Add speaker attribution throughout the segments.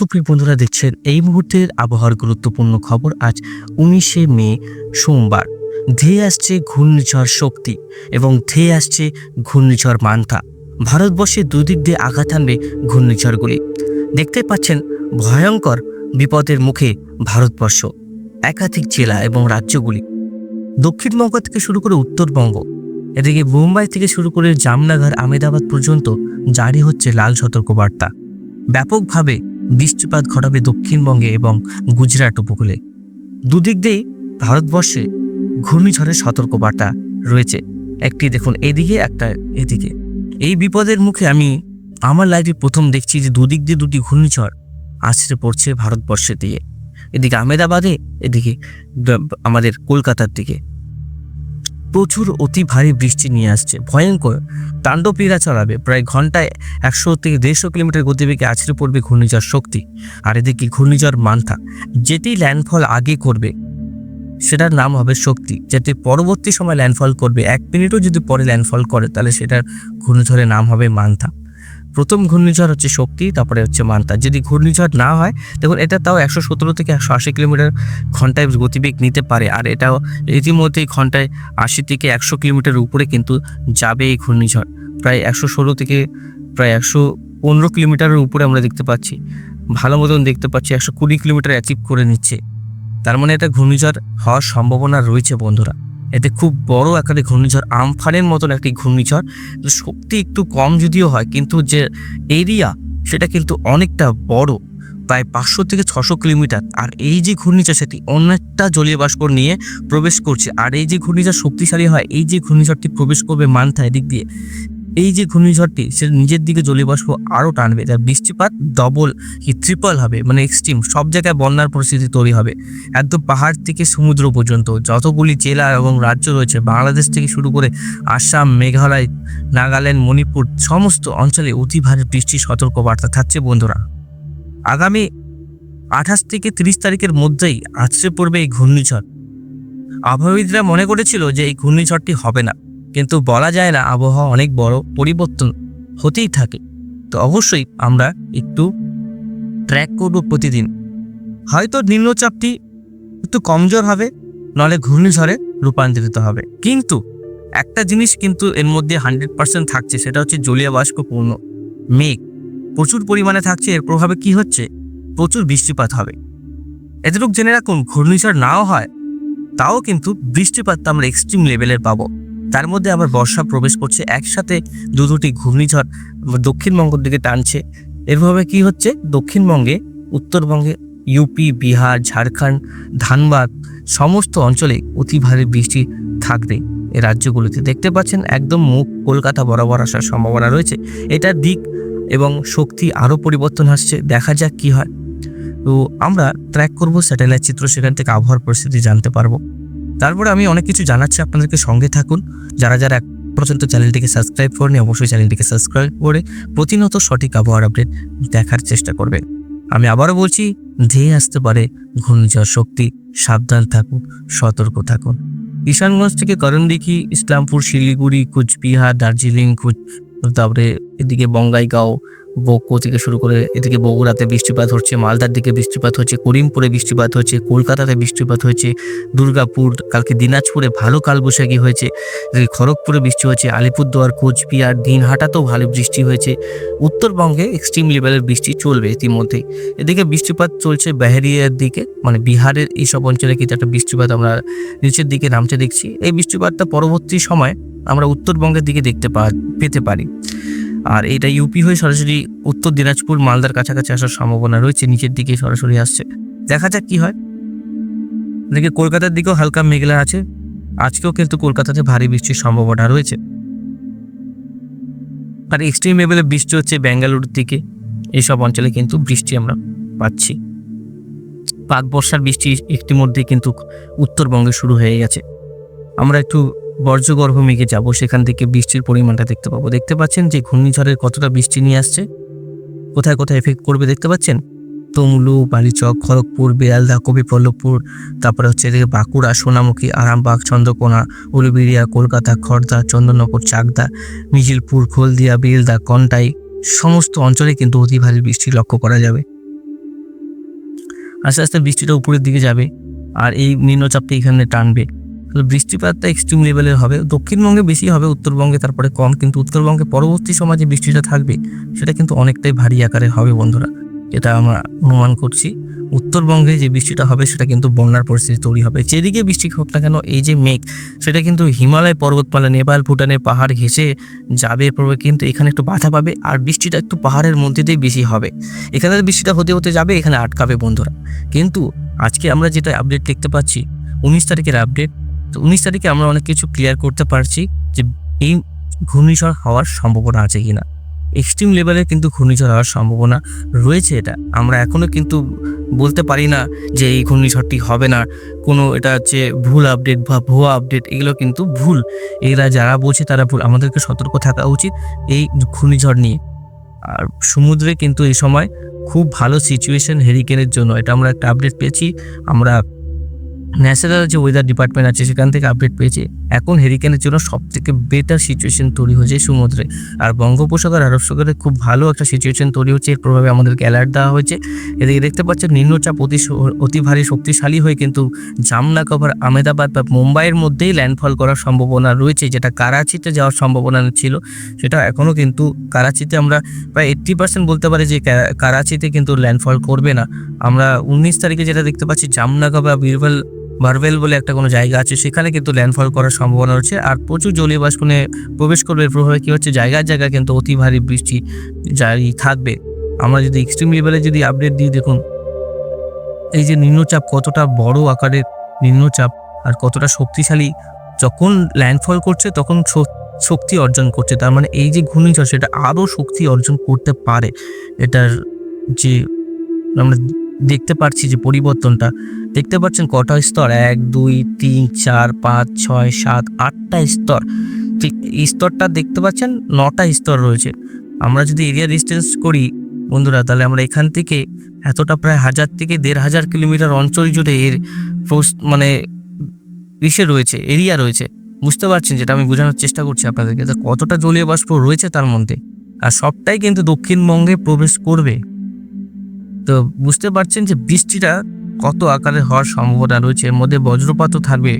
Speaker 1: সুপ্রিয় বন্ধুরা, দেখছেন এই মুহূর্তের আবহাওয়ার গুরুত্বপূর্ণ খবর আজ উনিশে মে সোমবার। ধেয়ে আসছে ঘূর্ণিঝড় শক্তি এবং ধেয়ে আসছে ঘূর্ণিঝড় মান্থা। ভারতবর্ষে দুদিক দিয়ে আঘাত আনবে ঘূর্ণিঝড়গুলি। দেখতে পাচ্ছেন, ভয়ঙ্কর বিপদের মুখে ভারতবর্ষ, একাধিক জেলা এবং রাজ্যগুলি। দক্ষিণবঙ্গ থেকে শুরু করে উত্তরবঙ্গ, এদিকে মুম্বাই থেকে শুরু করে জামনগর আমেদাবাদ পর্যন্ত জারি হচ্ছে লাল সতর্কবার্তা। ব্যাপকভাবে বৃষ্টিপাত ঘটাবে দক্ষিণবঙ্গে এবং গুজরাট উপকূলে। দুদিক দিয়েই ভারতবর্ষে ঘূর্ণিঝড়ের সতর্কবার্তা রয়েছে। একটি দেখুন এদিকে, একটা এদিকে। এই বিপদের মুখে আমি আমার লাইফে প্রথম দেখছি যে দুদিক দিয়ে দুটি ঘূর্ণিঝড় আছড়ে পড়ছে ভারতবর্ষের দিকে। এদিকে আমেদাবাদে এদিকে আমাদের কলকাতার দিকে। প্রচুর অতি ভারী বৃষ্টি নিয়ে আসছে। ভয়ঙ্কর তাণ্ডবীরা চড়াবে প্রায় ঘন্টায় একশো থেকে দেড়শো কিলোমিটার গতিবেগে আছড়ে পড়বে ঘূর্ণিঝড় শক্তি। আর এদিকে ঘূর্ণিঝড় মান্থা। যেটি ল্যান্ডফল আগে করবে, সেটার নাম হবে শক্তি। যেটি পরবর্তী সময় ল্যান্ডফল করবে। এক মিনিটও যদি পরে ল্যান্ডফল করে, তাহলে সেটার ঘূর্ণিঝড়ের নাম হবে মান্থা। প্রথম ঘূর্ণিঝড় হচ্ছে শক্তি, তারপরে হচ্ছে মান্থা যদি ঘূর্ণিঝড় না হয়, দেখুন, এটা তাও একশো সতেরো থেকে একশো আশি কিলোমিটার ঘন্টায় গতিবেগ নিতে পারে। আর এটাও ইতিমধ্যেই ঘন্টায় আশি থেকে একশো কিলোমিটার উপরে কিন্তু যাবে এই ঘূর্ণিঝড়। প্রায় একশো ষোলো থেকে প্রায় একশো পনেরো কিলোমিটারের উপরে আমরা দেখতে পাচ্ছি। ভালো মতন দেখতে পাচ্ছি, একশো কুড়ি কিলোমিটার অ্যাচিভ করে নিচ্ছে। তার মানে এটা ঘূর্ণিঝড় হওয়ার সম্ভাবনা রয়েছে, বন্ধুরা। এতে খুব বড় আকারে ঘূর্ণিঝড়, আমফানের মতন একটি ঘূর্ণিঝড়। শক্তি একটু কম যদিও হয়, কিন্তু যে এরিয়া সেটা কিন্তু অনেকটা বড়, প্রায় পাঁচশো থেকে ছশো কিলোমিটার। আর এই যে ঘূর্ণিঝড়, সেটি অনেকটা জলীয় বাষ্প নিয়ে প্রবেশ করছে। আর এই যে ঘূর্ণিঝড় শক্তিশালী হয়, এই যে ঘূর্ণিঝড়টি প্রবেশ করবে মান্থা এদিক দিয়ে এই যে ঘূর্ণিঝড়টি সে নিজের দিকে জলীয় বাষ্প আরও টানবে, যার বৃষ্টিপাত ডবল কি ট্রিপল হবে মানে এক্সট্রিম সব জায়গায় বন্যার পরিস্থিতি তৈরি হবে। একদম পাহাড় থেকে সমুদ্র পর্যন্ত, যতগুলি জেলা এবং রাজ্য রয়েছে, বাংলাদেশ থেকে শুরু করে আসাম, মেঘালয়, নাগাল্যান্ড, মণিপুর, সমস্ত অঞ্চলে অতি ভারী বৃষ্টির সতর্কবার্তা থাকছে বন্ধুরা। আগামী আঠাশ থেকে তিরিশ তারিখের মধ্যেই আছড়ে পড়বে এই ঘূর্ণিঝড়। আবহাওয়িদরা মনে করেছিল যে এই ঘূর্ণিঝড়টি হবে না। কিন্তু বলা যায় না আবহাওয়া অনেক বড় পরিবর্তন হতেই থাকে। তো অবশ্যই আমরা একটু ট্র্যাক করব প্রতিদিন। হয়তো নিম্নচাপটি একটু কমজোর হবে, নলে ঘূর্ণিঝড়ে রূপান্তরিত হবে। কিন্তু একটা জিনিস কিন্তু এর মধ্যে হান্ড্রেড পার্সেন্ট থাকছে, সেটা হচ্ছে জলীয় বাষ্পপূর্ণ মেঘ। প্রচুর পরিমাণে থাকছে, এর প্রভাবে কি হচ্ছে? প্রচুর বৃষ্টিপাত হবে। এতটুকু জেনে রাখুন, ঘূর্ণিঝড় নাও হয়, তাও কিন্তু বৃষ্টিপাতটা আমরা এক্সট্রিম লেভেলের পাবো। তার মধ্যে আবার বর্ষা প্রবেশ করছে, একসাথে দু দুটি ঘূর্ণিঝড় দক্ষিণবঙ্গের দিকে টানছে। এরভাবে কি হচ্ছে? দক্ষিণবঙ্গে, উত্তরবঙ্গে ইউপি বিহার, ঝাড়খণ্ড, ধানবাদ সমস্ত অঞ্চলে অতি ভারী বৃষ্টি থাকবে এই রাজ্যগুলিতে। দেখতে পাচ্ছেন, একদম মুখ কলকাতা বরাবর আসার সম্ভাবনা রয়েছে। এটার দিক এবং শক্তি আরও পরিবর্তন আসছে, দেখা যাক কি হয়। তো আমরা ট্র্যাক করব স্যাটেলাইট চিত্র সেখান থেকে আবহাওয়ার পরিস্থিতি জানতে পারব। তারপরে আমি অনেক কিছু জানাচ্ছি আপনাদেরকে সঙ্গে থাকুন। যারা যারা এক পর্যন্ত চ্যানেলটিকে সাবস্ক্রাইব করেনি অবশ্যই চ্যানেলটিকে সাবস্ক্রাইব করে প্রতিনিয়ত সঠিক আবহাওয়ার আপডেট দেখার চেষ্টা করবেন। আমি আবারও বলছি, ধেয়ে আসতে পারে ঘূর্ণিঝড় শক্তি। সাবধান থাকুন, সতর্ক থাকুন। কিষানগঞ্জ থেকে করণদিঘি, ইসলামপুর, শিলিগুড়ি, কুচবিহার, দার্জিলিং, কুচ তারপরে এদিকে বঙ্গাইগাঁও বকো থেকে শুরু করে এদিকে বগুড়াতে বৃষ্টিপাত হচ্ছে, মালদার দিকে বৃষ্টিপাত হচ্ছে, করিমপুরে বৃষ্টিপাত হচ্ছে, কলকাতাতে বৃষ্টিপাত হয়েছে দুর্গাপুর, কালকে দিনাজপুরে ভালো কালবৈশাখী হয়েছে খড়গপুরে বৃষ্টি হয়েছে আলিপুরদুয়ার, কোচবিহার, দিনহাটাতেও ভালো বৃষ্টি হয়েছে, উত্তরবঙ্গে এক্সট্রিম লেভেলের বৃষ্টি চলবে ইতিমধ্যেই এদিকে বৃষ্টিপাত চলছে বেহারিয়ার দিকে মানে বিহারের এইসব অঞ্চলে কিন্তু একটা বৃষ্টিপাত আমরা নিচের দিকে নামতে দেখছি। এই বৃষ্টিপাতটা পরবর্তী সময় আমরা উত্তরবঙ্গের দিকে দেখতে পা, পেতে পারি। আর এটা ইউপি হয়ে সরাসরি উত্তর দিনাজপুর, মালদার কাছাকাছি আসার সম্ভাবনা রয়েছে, নিচের দিকে সরাসরি আসছে। দেখা যাক কি হয়। এদিকে কলকাতার দিকেও হালকা মেঘলা আছে। আজকেও কিন্তু কলকাতাতে ভারী বৃষ্টির সম্ভাবনা রয়েছে। আর এক্সট্রিম লেভেলে বৃষ্টি হচ্ছে ব্যাঙ্গালুরুর দিকে। এইসব অঞ্চলে কিন্তু বৃষ্টি আমরা পাচ্ছি। পাক বর্ষার বৃষ্টি ইতিমধ্যে কিন্তু উত্তরবঙ্গে শুরু হয়ে গেছে। আমরা একটু বর্জ্যগর্ভ মেঘে যাব, সেখান থেকে বৃষ্টির পরিমাণটা দেখতে পাবো। দেখতে পাচ্ছেন যে ঘূর্ণিঝড়ের কতটা বৃষ্টি নিয়ে আসছে? কোথায় কোথায় এফেক্ট করবে দেখতে পাচ্ছেন? তমলু, বালিচক, খড়গপুর বেয়ালদা কবিপল্লভপুর তারপরে হচ্ছে এদিকে বাঁকুড়া, সোনামুখী, আরামবাগ, চন্দ্রকোনা, উলুবেড়িয়া, কলকাতা খড়দা চন্দননগর, চাকদা, মিজিলপুর খলদিয়া বেলদা, কন্টাই, সমস্ত অঞ্চলে কিন্তু অতি ভারী বৃষ্টি লক্ষ্য করা যাবে। আস্তে আস্তে বৃষ্টিটা উপরের দিকে যাবে, আর এই নিম্নচাপটা এখানে টানবে। তাহলে বৃষ্টিপাতটা এক্সট্রিম লেভেলের হবে। দক্ষিণবঙ্গে বেশি হবে, উত্তরবঙ্গে তারপরে কম, কিন্তু উত্তরবঙ্গে পরবর্তী সময় যে বৃষ্টিটা থাকবে, সেটা কিন্তু অনেকটাই ভারী আকারে হবে বন্ধুরা। এটা আমরা অনুমান করছি। উত্তরবঙ্গে যে বৃষ্টিটা হবে, সেটা কিন্তু বন্যার পরিস্থিতি তৈরি হবে। যেদিকে বৃষ্টি হোক না কেন, এই যে মেঘ, সেটা কিন্তু হিমালয় পর্বতমালা, নেপাল ভুটানের পাহাড় ঘেঁষে যাবে, পড়বে, কিন্তু এখানে একটু বাধা পাবে আর বৃষ্টিটা একটু পাহাড়ের মধ্যে দিয়ে বেশি হবে। এখানে বৃষ্টিটা হতে হতে যাবে, এখানে আটকাবে বন্ধুরা। কিন্তু আজকে আমরা যেটা আপডেট দেখতে পাচ্ছি, উনিশ তারিখের আপডেট তো উনিশ তারিখে আমরা অনেক কিছু ক্লিয়ার করতে পারছি যে এই ঘূর্ণিঝড় হওয়ার সম্ভাবনা আছে কিনা। এক্সট্রিম লেভেলের কিন্তু ঘূর্ণিঝড় হওয়ার সম্ভাবনা রয়েছে এটা। আমরা এখনও কিন্তু বলতে পারি না যে এই ঘূর্ণিঝড়টি হবে না। কোনো এটা হচ্ছে ভুল আপডেট বা ভুয়া আপডেট এগুলো কিন্তু ভুল। এরা যারা বলছে তারা ভুল। আমাদেরকে সতর্ক থাকা উচিত এই ঘূর্ণিঝড় নিয়ে। আর সমুদ্রে কিন্তু এই সময় খুব ভালো সিচুয়েশন হেরিকেনের জন্য। এটা আমরা একটা আপডেট পেয়েছি। আমরা ন্যাশনাল যে ওয়েদার ডিপার্টমেন্ট আছে, সেখান থেকে আপডেট পেয়েছে। এখন হেরিকেনের জন্য সব থেকে বেটার সিচুয়েশন তৈরি হয়েছে সমুদ্রে। আর বঙ্গোপসাগর, আরব সাগরে খুব ভালো একটা সিচুয়েশন তৈরি হচ্ছে। এর প্রভাবে আমাদেরকে অ্যালার্ট দেওয়া হয়েছে। এদিকে দেখতে পাচ্ছেন, নিম্নচাপ অতি অতি ভারী শক্তিশালী হয়ে কিন্তু জামনা কভার আহমেদাবাদ বা মুম্বাইয়ের মধ্যেই ল্যান্ডফল করার সম্ভাবনা রয়েছে, যেটা কারাচিতে যাওয়ার সম্ভাবনা ছিল। সেটা এখনও কিন্তু কারাচিতে আমরা প্রায় এইট্টি পার্সেন্ট বলতে পারি যে কারাচিতে কিন্তু ল্যান্ডফল করবে না। আমরা উনিশ তারিখে যেটা দেখতে পাচ্ছি জামনাগা বা বীরবল বারবেল বলে একটা কোনো জায়গা আছে, সেখানে কিন্তু ল্যান্ডফল করার সম্ভাবনা রয়েছে। আর প্রচুর জলীয় বাষ্পনে প্রবেশ করবে, এর প্রভাবে কী হচ্ছে? জায়গায় জায়গায় কিন্তু অতি ভারী বৃষ্টি জারি থাকবে। আমরা যদি এক্সট্রিম লেভেলে যদি আপডেট দিই, দেখুন, এই যে নিম্নচাপ কতটা বড় আকারের নিম্নচাপ আর কতটা শক্তিশালী, যখন ল্যান্ডফল করছে, তখন শক্তি অর্জন করছে। তার মানে এই যে ঘূর্ণিঝড়, সেটা আরও শক্তি অর্জন করতে পারে। এটার যে আমরা দেখতে পাচ্ছি যে পরিবর্তনটা। দেখতে পাচ্ছেন কটা স্তর? এক, দুই, তিন, চার, পাঁচ, ছয়, সাত, আটটা স্তর। ঠিক স্তরটা দেখতে পাচ্ছেন, নটা স্তর রয়েছে। আমরা যদি এরিয়া ডিস্টেন্স করি, বন্ধুরা, তাহলে আমরা এখান থেকে এতটা প্রায় হাজার থেকে দেড় হাজার কিলোমিটার অঞ্চল জুড়ে এর মানে ইসে রয়েছে, এরিয়া রয়েছে। বুঝতে পারছেন যেটা? আমি বোঝানোর চেষ্টা করছি আপনাদেরকে কতটা জলীয় বাষ্প রয়েছে তার মধ্যে। আর সবটাই কিন্তু দক্ষিণবঙ্গে প্রবেশ করবে। তো বুঝতে পারছেন যে বৃষ্টিটা কত আকারে হওয়ার সম্ভাবনা রয়েছে। এর মধ্যে বজ্রপাতও থাকবে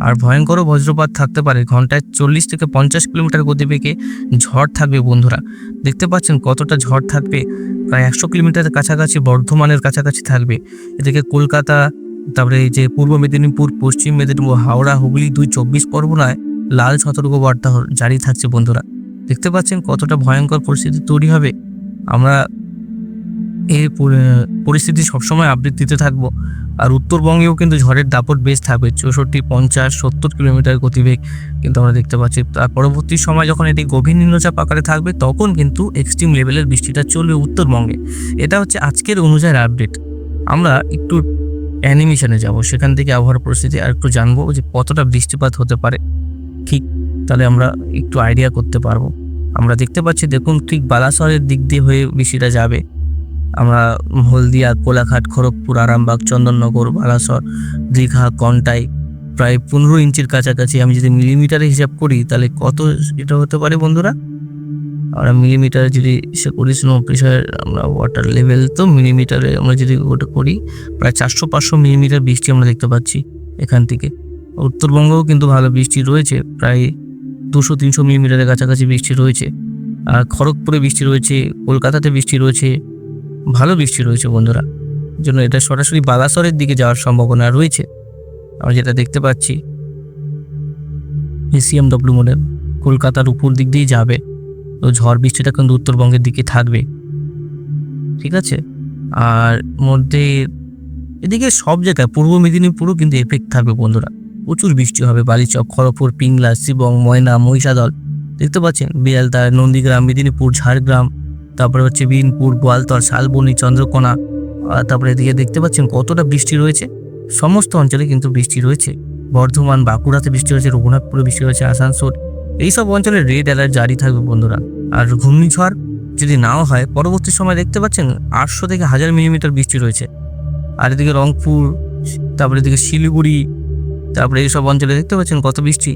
Speaker 1: আর ভয়ঙ্করও বজ্রপাত থাকতে পারে। ঘন্টায় চল্লিশ থেকে পঞ্চাশ কিলোমিটার গতিবেগে ঝড় থাকবে বন্ধুরা। দেখতে পাচ্ছেন কতটা ঝড় থাকবে। প্রায় একশো কিলোমিটারের কাছাকাছি বর্ধমানের কাছাকাছি থাকবে। এদিকে কলকাতা, তারপরে এই যে পূর্ব মেদিনীপুর, পশ্চিম মেদিনীপুর, হাওড়া, হুগলি দুই চব্বিশ পরগনায় লাল সতর্কবার্তা জারি থাকছে বন্ধুরা। দেখতে পাচ্ছেন কতটা ভয়ঙ্কর পরিস্থিতি তৈরি হবে। আমরা এই পরি- পরিস্থিতি সবসময় আপডেট দিতে থাকব। আর উত্তরবঙ্গেও কিন্তু ঝড়ের দাপট বেশ থাকবে, চৌষট্টি, পঞ্চাশ, সত্তর কিলোমিটার গতিবেগ কিন্তু আমরা দেখতে পাচ্ছি। তার পরবর্তী সময় যখন এটি গভীর নিম্নচাপ আকারে থাকবে, তখন কিন্তু এক্সট্রিম লেভেলের বৃষ্টিটা চলবে উত্তরবঙ্গে। এটা হচ্ছে আজকের অনুযায়ী আপডেট আমরা একটু অ্যানিমেশনে যাব, সেখান থেকে আবহাওয়ার পরিস্থিতি আর একটু জানব যে কতটা বৃষ্টিপাত হতে পারে। ঠিক তাহলে আমরা একটু আইডিয়া করতে পারব। আমরা দেখতে পাচ্ছি, দেখুন ঠিক বালাসরের দিক দিয়ে হয়ে বৃষ্টিটা যাবে। আমরা হলদিয়া, কোলাঘাট, খড়গপুর, আরামবাগ, চন্দননগর, বালাসর, দীঘা, কন্টাই প্রায় পনেরো ইঞ্চির কাছাকাছি। আমি যদি মিলিমিটারে হিসাব করি, তাহলে কত এটা হতে পারে বন্ধুরা? আমরা মিলিমিটারে যদি সে করি স্নো প্রেশার আমরা ওয়াটার লেভেল তো মিলিমিটারে আমরা যদি ওটা করি, প্রায় চারশো পাঁচশো মিলিমিটার বৃষ্টি আমরা দেখতে পাচ্ছি এখান থেকে। উত্তরবঙ্গেও কিন্তু ভালো বৃষ্টি রয়েছে, প্রায় দুশো তিনশো মিলিমিটারের কাছাকাছি বৃষ্টি রয়েছে। আর খড়গপুরে বৃষ্টি রয়েছে, কলকাতাতে বৃষ্টি রয়েছে ভালো বৃষ্টি রয়েছে বন্ধুরা। জন্য এটা সরাসরি বালাসরের দিকে যাওয়ার সম্ভাবনা রয়েছে। আমরা যেটা দেখতে পাচ্ছি এসিএমডব্লিউ মডেল কলকাতার উপর দিক দিয়েই যাবে। তো ঝড় বৃষ্টিটা কিন্তু উত্তরবঙ্গের দিকে থাকবে। ঠিক আছে? আর মধ্যে এদিকে সব জায়গায়, পূর্ব মেদিনীপুরও কিন্তু এফেক্ট থাকবে বন্ধুরা। প্রচুর বৃষ্টি হবে, বালিচক, খড়গপুর, পিংলা শিবং ময়না, মহিষাদল। দেখতে পাচ্ছেন বিয়ালদা নন্দীগ্রাম, মেদিনীপুর, ঝাড়গ্রাম তারপরে হচ্ছে বিনপুর, গোয়ালতর, শালবনি, চন্দ্রকোনা তারপরে এদিকে দেখতে পাচ্ছেন কতটা বৃষ্টি রয়েছে। সমস্ত অঞ্চলে কিন্তু বৃষ্টি রয়েছে। বর্ধমান, বাঁকুড়াতে বৃষ্টি হয়েছে, রঘুনাথপুরে বৃষ্টি হয়েছে, আসানসোল, এইসব অঞ্চলে রেড অ্যালার্ট জারি থাকবে বন্ধুরা। আর ঘূর্ণিঝড় যদি নাও হয়, পরবর্তী সময় দেখতে পাচ্ছেন আটশো থেকে হাজার মিলিমিটার বৃষ্টি রয়েছে। আর এদিকে রংপুর, তারপরে এদিকে শিলিগুড়ি, তারপরে এইসব অঞ্চলে দেখতে পাচ্ছেন কত বৃষ্টি।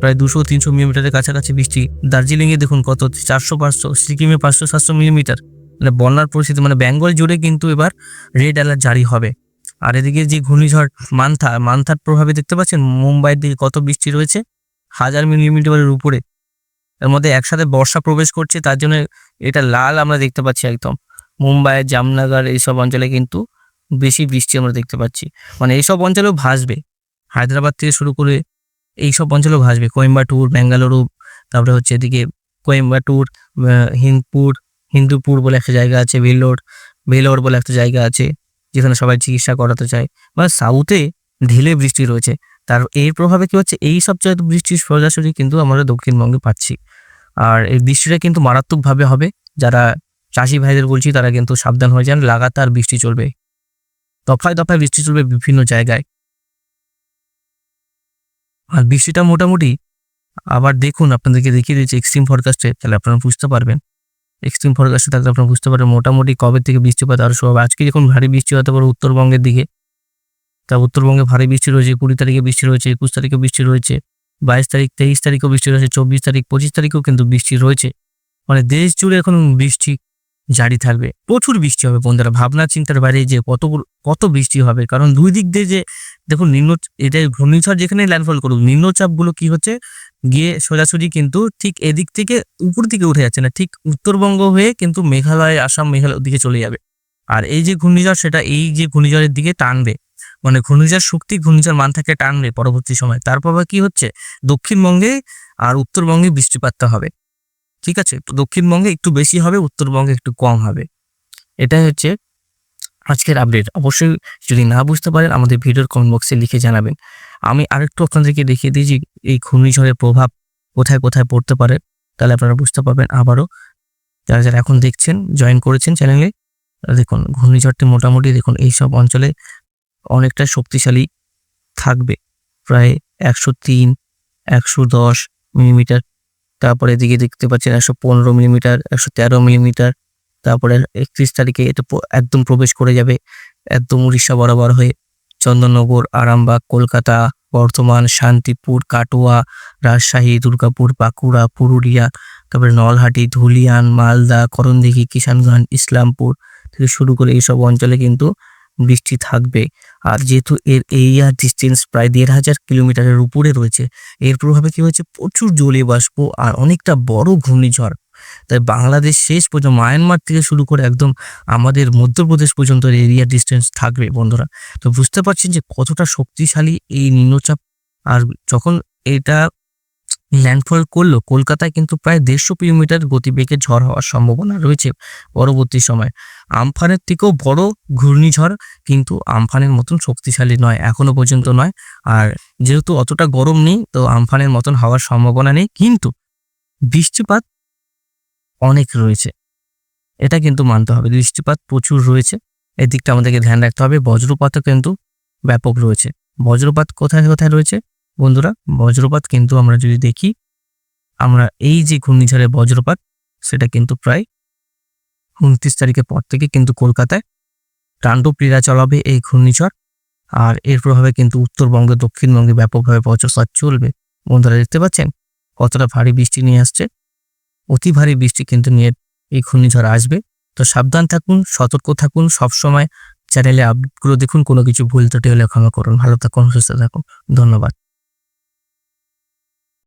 Speaker 1: প্রায় দুশো তিনশো মিলিমিটারের কাছাকাছি বৃষ্টি। দার্জিলিংয়ে দেখুন কত, চারশো পাঁচশো, সিকিমে পাঁচশো সাতশো মিলিমিটার। মানে বন্যার পরিস্থিতি মানে বেঙ্গল জুড়ে কিন্তু এবার রেড অ্যালার্ট জারি হবে। আর এদিকে যে ঘূর্ণিঝড় মান্থা, মান্থার প্রভাবে দেখতে পাচ্ছেন মুম্বাইয়ের দিকে কত বৃষ্টি রয়েছে? হাজার মিলিমিটারের উপরে। এর মধ্যে একসাথে বর্ষা প্রবেশ করছে, তার জন্য এটা লাল আমরা দেখতে পাচ্ছি একদম। মুম্বাই, জামনগর এইসব অঞ্চলে কিন্তু বেশি বৃষ্টি আমরা দেখতে পাচ্ছি। মানে এইসব অঞ্চলেও ভাসবে। হায়দ্রাবাদ থেকে শুরু করে এইসব অঞ্চলেও ভাসবে। কোয়েম্বাটুর, বেঙ্গালুরু, তারপরে হচ্ছে এদিকে কোয়েম্বাটুর হিন্দপুর, হিন্দুপুর বলে একটা জায়গা আছে, ভেলোর ভেলোর বলে একটা জায়গা আছে, যেখানে সবাই চিকিৎসা করাতে চায়। বা সাউথে ঢিলে বৃষ্টি রয়েছে। তার, এর প্রভাবে কি হচ্ছে? এই সব বৃষ্টি সোজাসুজি কিন্তু আমরা দক্ষিণবঙ্গে পাচ্ছি। আর এই বৃষ্টিটা কিন্তু মারাত্মকভাবে হবে। যারা চাষি ভাইদের বলছি, তারা কিন্তু সাবধান হয়ে যান। লাগাতার বৃষ্টি চলবে। দফায় দফায় বৃষ্টি চলবে বিভিন্ন জায়গায়। আর বৃষ্টিটা মোটামুটি, আবার দেখুন আপনাদেরকে দেখিয়ে দিয়েছি এক্সট্রিম ফরকাস্টে তাহলে আপনারা বুঝতে পারবেন। এক্সট্রিম ফরকাস্টে থাকলে আপনারা বুঝতে পারবেন মোটামুটি কবে থেকে বৃষ্টিপাত আরও হবে। আজকে যখন ভারী বৃষ্টি হতে পারে উত্তরবঙ্গের দিকে, তা উত্তরবঙ্গে ভারী বৃষ্টি রয়েছে, কুড়ি তারিখে বৃষ্টি রয়েছে, একুশ তারিখে বৃষ্টি রয়েছে, বাইশ তারিখ, তেইশ তারিখেও বৃষ্টি রয়েছে, চব্বিশ তারিখ, পঁচিশ তারিখেও কিন্তু বৃষ্টি রয়েছে। মানে দেশ জুড়ে এখন বৃষ্টি জারি থাকবে। প্রচুর বৃষ্টি হবে বন্ধুরা। ভাবনা চিন্তার বাইরে যে কত কত বৃষ্টি হবে। কারণ দুই দিক দিয়ে যে, দেখুন নিম্ন এটা ঘূর্ণিঝড় যেখানে ল্যান্ডফল করুক, নিম্নচাপগুলো কি হচ্ছে? গিয়ে সোজাসুজি কিন্তু ঠিক এদিক থেকে উপর দিকে উঠে যাচ্ছে না। ঠিক উত্তরবঙ্গ হয়ে কিন্তু মেঘালয়, আসাম মেঘালয়ের দিকে চলে যাবে। আর এই যে ঘূর্ণিঝড়, সেটা এই যে ঘূর্ণিঝড়ের দিকে টানবে। মানে ঘূর্ণিঝড় শক্তি ঘূর্ণিঝড় মান থেকে টানবে পরবর্তী সময়। তারপর কি হচ্ছে? দক্ষিণবঙ্গে আর উত্তরবঙ্গে বৃষ্টিপাতটা হবে। ঠিক আছে? তো দক্ষিণবঙ্গে একটু বেশি হবে, উত্তরবঙ্গে একটু কম হবে। এটাই হচ্ছে আজকের আপডেট অবশ্যই যদি না বুঝতে পারেন, আমাদের ভিডিওর কমেন্ট বক্সে লিখে জানাবেন। আমি আরেকটু আপনাদেরকে দেখিয়ে দিই যে এই ঘূর্ণিঝড়ের প্রভাব কোথায় কোথায় পড়তে পারে, তাহলে আপনারা বুঝতে পারবেন আবারও। যারা যারা এখন দেখছেন জয়েন করেছেন চ্যানেলে দেখুন ঘূর্ণিঝড়টি মোটামুটি দেখুন এইসব অঞ্চলে অনেকটা শক্তিশালী থাকবে। প্রায় একশো তিন, একশো দশ মিলিমিটার তারপরে এদিকে দেখতে পাচ্ছেন একশো পনেরো মিলিমিটার একশো তেরো মিলিমিটার তারপরে একত্রিশ তারিখে এটা একদম প্রবেশ করে যাবে একদম উড়িষ্যা বরাবর হয়ে। চন্দননগর, আরামবাগ, কলকাতা, বর্ধমান, শান্তিপুর, কাটোয়া, রাজশাহী, দুর্গাপুর, বাঁকুড়া, পুরুলিয়া, তারপরে নলহাটি, ধুলিয়ান, মালদা, করণদিঘি, কিষানগঞ্জ, ইসলামপুর থেকে শুরু করে এইসব অঞ্চলে কিন্তু বৃষ্টি থাকবে। আর যেহেতু এর এরিয়ার ডিস্টেন্স প্রায় দেড় হাজার কিলোমিটারের উপরে রয়েছে, এর প্রভাবে কী হয়েছে? প্রচুর জলীয় বাষ্প আর অনেকটা বড় ঘূর্ণিঝড়। তাই বাংলাদেশ শেষ পর্যন্ত, মায়ানমার থেকে শুরু করে একদম আমাদের মধ্যপ্রদেশ পর্যন্ত এরিয়া ডিস্টেন্স থাকবে বন্ধুরা। তো বুঝতে পারছেন যে কতটা শক্তিশালী এই নিম্নচাপ। আর যখন এটা ল্যান্ডফল করল কলকাতায় কিন্তু প্রায় দেড়শো কিলোমিটার গতিবেগে ঝড় হওয়ার সম্ভাবনা রয়েছে পরবর্তী সময়। আমফানের থেকেও বড় ঘূর্ণিঝড় কিন্তু আমফানের মতন শক্তিশালী নয়, এখনও পর্যন্ত নয়। আর যেহেতু অতটা গরম নেই, তো আমফানের মতন হওয়ার সম্ভাবনা নেই, কিন্তু বৃষ্টিপাত অনেক রয়েছে। এটা কিন্তু মানতে হবে, বৃষ্টিপাত প্রচুর রয়েছে। এই দিকটা আমাদেরকে ধ্যান রাখতে হবে, বজ্রপাতও কিন্তু ব্যাপক রয়েছে। বজ্রপাত কোথায় কোথায় রয়েছে? বন্ধুরা, বজ্রপাত কিন্তু আমরা যদি দেখি, আমরা এই যে ঘূর্ণিঝড়ের বজ্রপাত, সেটা কিন্তু প্রায় উনত্রিশ তারিখের পর থেকে কিন্তু কলকাতায় তাণ্ডব ক্রীড়া চালাবে এই ঘূর্ণিঝড়। আর এর প্রভাবে কিন্তু উত্তরবঙ্গে, দক্ষিণবঙ্গে ব্যাপকভাবে বজ্রপাত চলবে। বন্ধুরা, দেখতে পাচ্ছেন? কতটা ভারী বৃষ্টি নিয়ে আসছে। অতি ভারী বৃষ্টি কিন্তু নিয়ে এই ঘূর্ণিঝড় আসবে। তো সাবধান থাকুন, সতর্ক থাকুন, সবসময় চ্যানেলে আপডেটগুলো দেখুন, কোনো কিছু ভুল ত্রুটি হলে ক্ষমা করুন। ভালো থাকুন, সুস্থ থাকুন। ধন্যবাদ।